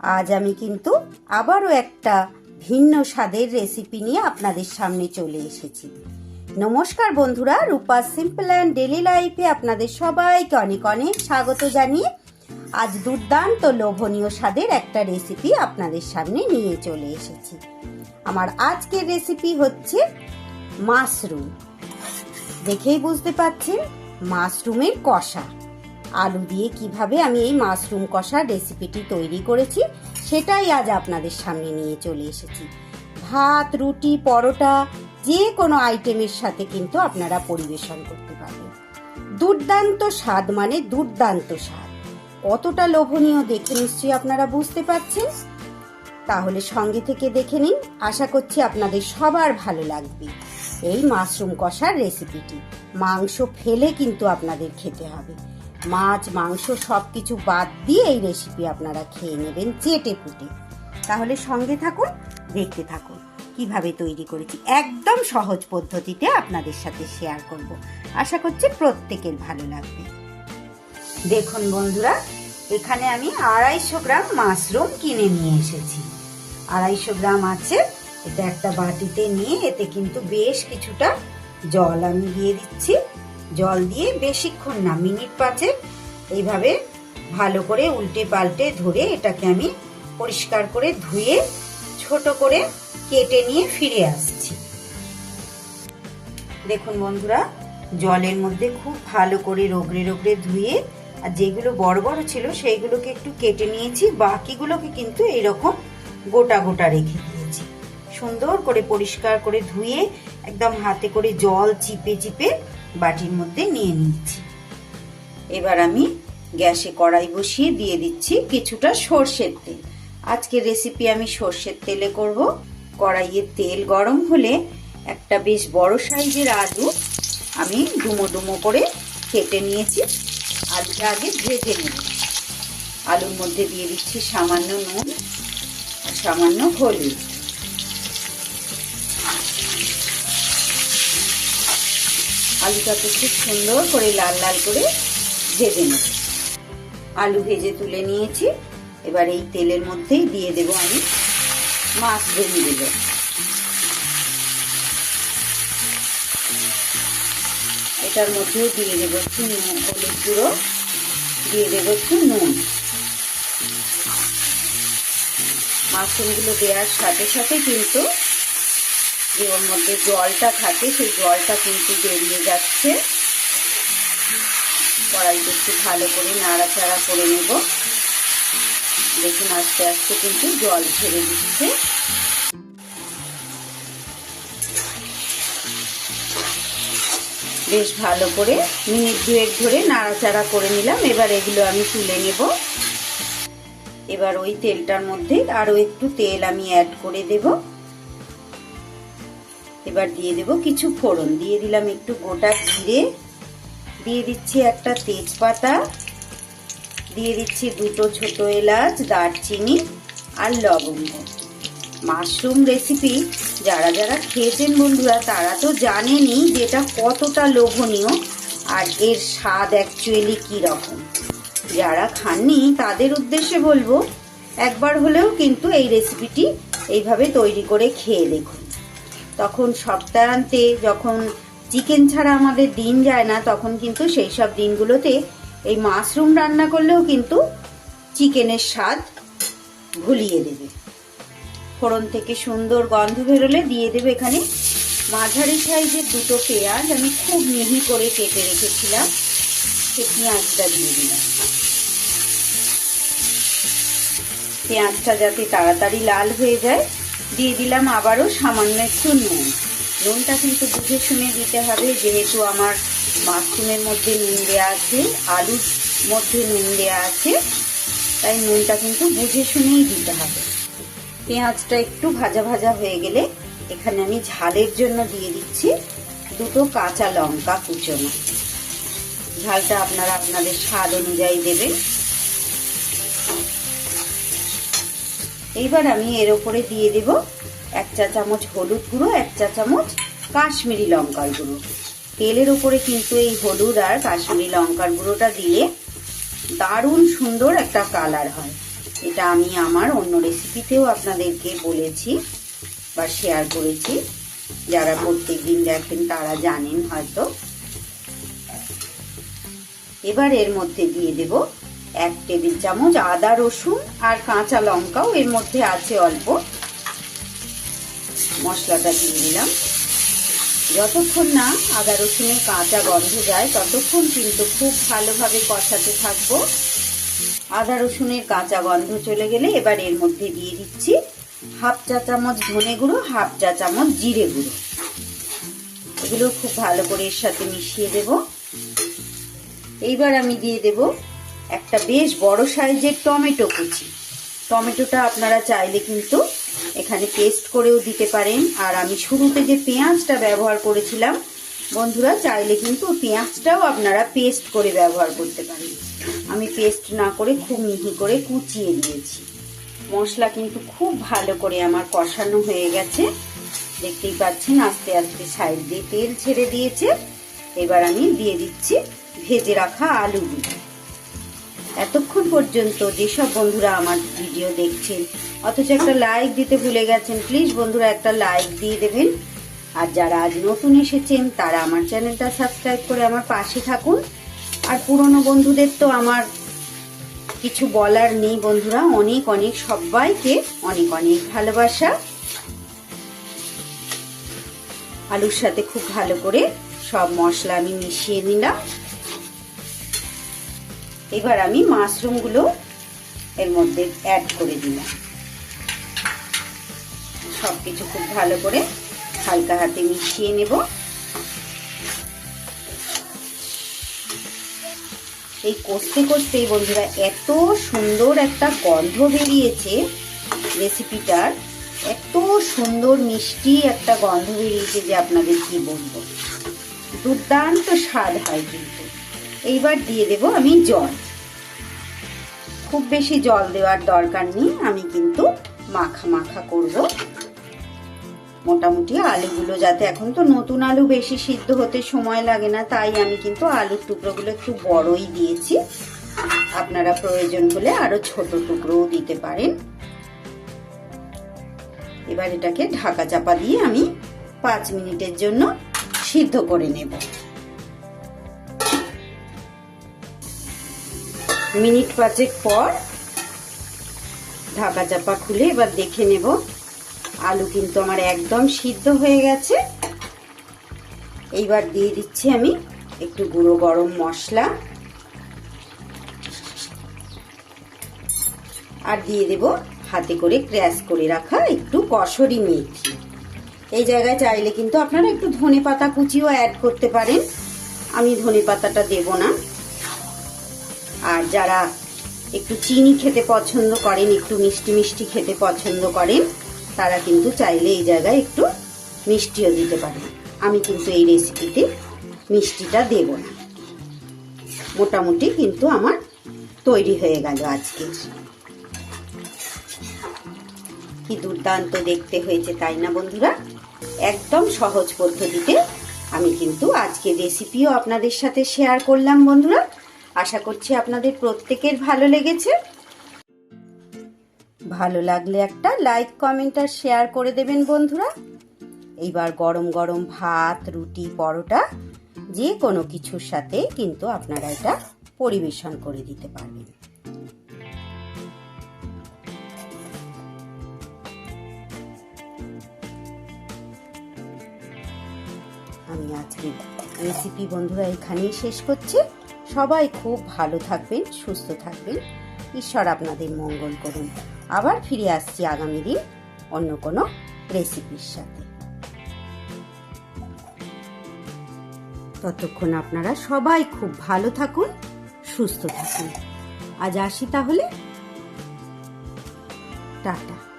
আজ আমি কিন্তু আবারও একটা ভিন্ন স্বাদের রেসিপি নিয়ে আপনাদের সামনে চলে এসেছি। নমস্কার বন্ধুরা, রূপা সিম্পল অ্যান্ড ডেলি লাইফে আপনাদের সবাইকে অনেক অনেক স্বাগত জানিয়ে আজ দুর্দান্ত লোভনীয় স্বাদের একটা রেসিপি আপনাদের সামনে নিয়ে চলে এসেছি। আমার আজকের রেসিপি হচ্ছে মাশরুম। দেখেই বুঝতে পাচ্ছেন মাশরুমের কষা। আলু দিয়ে কীভাবে আমি এই মাশরুম কষার রেসিপিটি তৈরি করেছি, সেটাই আজ আপনাদের সামনে নিয়ে চলে এসেছি। ভাত, রুটি, পরোটা, যে কোনো আইটেমের সাথে কিন্তু আপনারা পরিবেশন করতে পারবেন। দুর্দান্ত স্বাদ মানে দুর্দান্ত স্বাদ। কতটা লোভনীয় দেখে নিশ্চয়ই আপনারা বুঝতে পারছেন? তাহলে সঙ্গে থেকে দেখে নিন, আশা করছি আপনাদের সবার ভালো লাগবে এই মাশরুম কষার রেসিপিটি। মাংস ফেলে কিন্তু আপনাদের খেতে হবে। মাছ, মাংস সব কিছু বাদ দিয়ে এই রেসিপি আপনারা খেয়ে নেবেন চেটে পুটে। তাহলে সঙ্গে থাকুন, দেখতে থাকুন কীভাবে তৈরি করেছি। একদম সহজ পদ্ধতিতে আপনাদের সাথে শেয়ার করব। আশা করছি প্রত্যেকের ভালো লাগবে। দেখুন বন্ধুরা, এখানে আমি আড়াইশো গ্রাম মাশরুম কিনে নিয়ে এসেছি। আড়াইশো গ্রাম আছে, এটা একটা বাটিতে নিয়ে এতে কিন্তু বেশ কিছুটা জল আমি দিয়ে দিচ্ছি। জল দিয়ে বেশিক্ষণ না, মিনিট পাঁচেক এইভাবে ভালো করে উল্টে পাল্টে ধরে এটাকে আমি পরিষ্কার করে ধুয়ে ছোট করে কেটে নিয়ে ফিরে আসছি। দেখুন বন্ধুরা, জলের মধ্যে খুব ভালো করে রোগড়ে রোগড়ে ধুয়ে আর যেগুলো বড় বড় ছিল সেইগুলোকে একটু কেটে নিয়েছি, বাকিগুলোকে কিন্তু এইরকম গোটা গোটা রেখে দিয়েছি। সুন্দর করে পরিষ্কার করে ধুয়ে একদম হাতে করে জল চিপে চিপে বাটির মধ্যে নিয়ে নিচ্ছি। এবার আমি গ্যাসে কড়াই বসিয়ে দিয়ে দিচ্ছি কিছুটা সর্ষের তেল। আজকের রেসিপি আমি সর্ষের তেলে করব। কড়াইয়ের তেল গরম হলে একটা বেশ বড় সাইজের আলু আমি ডুমো ডুমো করে কেটে নিয়েছি। আলুটা আগে ভেজে নেব। আলুর মধ্যে দিয়ে দিচ্ছি সামান্য নুন আর সামান্য হলুদ। আলুটাকে খুব সুন্দর করে লাল লাল করে ভেজে নেব। আলু ভেজে তুলে নিয়েছি। এবার এই তেলের মধ্যেই দিয়ে দেব আমি মাশরুমগুলো এটার মধ্যেও দিয়ে দেবো একটু হলুদ গুঁড়ো, দিয়ে দেবো একটু নুন। মাশরুমগুলো দেওয়ার সাথে সাথে কিন্তু যে ওর মধ্যে জলটা থাকে, সেই জলটা কিন্তু বেরিয়ে যাচ্ছে। কড়াইটা একটু ভালো করে নাড়াচাড়া করে নেব। দেখুন, আস্তে আস্তে কিন্তু জল ছেড়ে দিচ্ছে। বেশ ভালো করে মিনিট দুয়েক ধরে নাড়াচাড়া করে নিলাম। এবার এগুলো আমি তুলে নেব। এবার ওই তেলটার মধ্যে আরও একটু তেল আমি অ্যাড করে দেব। এবার দিয়ে দেব কিছু ফোড়ন। দিয়ে দিলাম একটু গোটা জিরে। দিয়ে দিচ্ছি একটা তেজপাতা। দিয়ে দিচ্ছি দুটো ছোট এলাচ, দারচিনি আর লবঙ্গ। মাশরুম রেসিপি যারা যারা খেয়েছেন বন্ধুরা, তারা তো জানেনই যেটা কতটা লোভনীয় আর এর স্বাদ অ্যাকচুয়ালি কীরকম। যারা খাননি, তাদের উদ্দেশ্যে বলব, একবার হলেও কিন্তু এই রেসিপিটি এইভাবে তৈরি করে খেয়ে দেখুন। তখন সপ্তাহান্তে যখন চিকেন ছাড়া আমাদের দিন যায় না, তখন কিন্তু সেই সব দিনগুলোতে এই মাশরুম রান্না করলেও কিন্তু চিকেনের স্বাদ ভুলিয়ে দেবে। ফোড়ন থেকে সুন্দর গন্ধ বেরোলে দিয়ে দেবে এখানে মাঝারি সাইজের দুটো পেঁয়াজ। আমি খুব মিহি করে কেটে রেখেছিলাম সে পেঁয়াজটা দিয়ে দিলাম। পেঁয়াজটা যাতে তাড়াতাড়ি লাল হয়ে যায় দিয়ে দিলাম আবারও সামান্য একটু নুন। নুনটা কিন্তু বুঝে শুনে দিতে হবে, যেহেতু আমার মাশরুমের মধ্যে নুন দেওয়া আছে, আলুর মধ্যে নুন দেওয়া আছে, তাই নুনটা কিন্তু বুঝে শুনেই দিতে হবে। পেঁয়াজটা একটু ভাজা ভাজা হয়ে গেলে এখানে আমি ঝালের জন্য দিয়ে দিচ্ছি দুটো কাঁচা লঙ্কা কুচোনো। ঝালটা আপনারা আপনাদের স্বাদ অনুযায়ী দেবেন। এইবার আমি এর ওপরে দিয়ে দেব এক চা চামচ হলুদ গুঁড়ো, এক চা চামচ কাশ্মীরি লঙ্কার গুঁড়ো। তেলের ওপরে কিন্তু এই হলুদ আর কাশ্মীরি লঙ্কার গুঁড়োটা দিয়ে দারুণ সুন্দর একটা কালার হয়। এটা আমি আমার অন্য রেসিপিতেও আপনাদেরকে বলেছি বা শেয়ার করেছি। যারা প্রত্যেক দিন দেখেন তারা জানেন হয়তো। এবার এর মধ্যে দিয়ে দেব এক টেবিল চামচ আদা রসুন আর কাঁচা লঙ্কাও এর মধ্যে আছে অল্প। মশলাটা দিয়ে দিলাম। যতক্ষণ না আদা রসুনের কাঁচা গন্ধ যায়, ততক্ষণ কিন্তু খুব ভালোভাবে কষাতে থাকব। আদা রসুনের কাঁচা গন্ধ চলে গেলে এবার এর মধ্যে দিয়ে দিচ্ছি হাফ চা চামচ ধনে গুঁড়ো, হাফ চা চামচ জিরে গুঁড়ো। এগুলো খুব ভালো করে এর সাথে মিশিয়ে দেব। এইবার আমি দিয়ে দেব একটা বেশ বড় সাইজের টমেটো কুচি। টমেটোটা আপনারা চাইলে কিন্তু এখানে পেস্ট করেও দিতে পারেন। আর আমি শুরুতে যে পেঁয়াজটা ব্যবহার করেছিলাম, বন্ধুরা চাইলে কিন্তু পেঁয়াজটাও আপনারা পেস্ট করে ব্যবহার করতে পারেন। আমি পেস্ট না করে খুব মিহি করে কুচিয়ে দিয়েছি মশলা কিন্তু খুব ভালো করে আমার কষানো হয়ে গেছে। দেখতেই পাচ্ছেন, আস্তে আস্তে সাইড দিয়ে তেল ছেড়ে দিয়েছে। এবার আমি দিয়ে দিচ্ছি ভেজে রাখা আলুগুলো। এতক্ষণ পর্যন্ত যেসব বন্ধুরা আমার ভিডিও দেখছেন, অথচ একটা লাইক দিতে ভুলে গেছেন প্লিজ বন্ধুরা একটা লাইক দিয়ে দেবেন। আর যারা আজ নতুন এসেছেন, তারা আমার চ্যানেলটা সাবস্ক্রাইব করে আমার পাশে থাকুন। আর পুরনো বন্ধুদের তো আমার কিছু বলার নেই বন্ধুরা, অনেক অনেক সবাইকে অনেক অনেক ভালোবাসা। আলুর সাথে খুব ভালো করে সব মশলা আমি মিশিয়ে নিলাম। এবার আমি মাশরুমগুলো এর মধ্যে অ্যাড করে দিলাম। সব কিছু খুব ভালো করে হালকা হাতে মিশিয়ে নেব। এই কষতে কষতেই বন্ধুরা এত সুন্দর একটা গন্ধ বেরিয়েছে রেসিপিটার। এত সুন্দর মিষ্টি একটা গন্ধ বেরিয়েছে যে আপনাদের কি বলব? দুর্দান্ত স্বাদ হয় কিন্তু। এইবার দিয়ে দেব আমি জল। খুব বেশি জল দেওয়ার দরকার নেই, আমি কিন্তু মাখা মাখা করব। মোটামুটি আলুগুলো যাতে এখন তো নতুন আলু বেশি সিদ্ধ হতে সময় লাগে না, তাই আমি কিন্তু আলুর টুকরোগুলো একটু বড়ই দিয়েছি। আপনারা প্রয়োজন হলে আরও ছোট টুকরোও দিতে পারেন। এবার এটাকে ঢাকা চাপা দিয়ে আমি পাঁচ মিনিটের জন্য সিদ্ধ করে নেব। মিনিট পাঁচেক পর ঢাকা চাপা খুলে এবার দেখে নেব। আলু কিন্তু আমার একদম সিদ্ধ হয়ে গেছে। এইবার দিয়ে দিচ্ছি আমি একটু গুঁড়ো গরম মশলা। আর দিয়ে দেব হাতে করে ক্র্যাশ করে রাখা একটু কসরি মেথি। এই জায়গায় চাইলে কিন্তু আপনারা একটু ধনে পাতা কুচিও অ্যাড করতে পারেন। আমি ধনে পাতাটা দেব না। আর যারা একটু চিনি খেতে পছন্দ করেন, একটু মিষ্টি মিষ্টি খেতে পছন্দ করেন, তারা কিন্তু চাইলে এই জায়গায় একটু মিষ্টিও দিতে পারেন। আমি কিন্তু এই রেসিপিতে মিষ্টিটা দেব না। মোটামুটি কিন্তু আমার তৈরি হয়ে গেল আজকে। কি দুর্দান্ত দেখতে হয়েছে, তাই না বন্ধুরা? একদম সহজ পদ্ধতিতে আমি কিন্তু আজকে রেসিপিও আপনাদের সাথে শেয়ার করলাম বন্ধুরা। আশা করছি আপনাদের প্রত্যেকের ভালো লেগেছে। ভালো লাগলে একটা লাইক কমেন্ট আর শেয়ার করে দেবেন বন্ধুরা। এইবার গরম গরম ভাত, রুটি, পরোটা যে কোনো কিছুর সাথে কিন্তু আপনারা এটা পরিবেশন করে দিতে পারবেন। আমি আজকে রেসিপি বন্ধুরা এখানেই শেষ করছি। সবাই খুব ভালো থাকবেন, সুস্থ থাকবেন। ঈশ্বর আপনাদের মঙ্গল করুন। আবার ফিরে আসছি আগামী দিন অন্য কোনো রেসিপির সাথে। ততক্ষণ আপনারা সবাই খুব ভালো থাকুন, সুস্থ থাকুন। আজ আসি তাহলে। টাটা।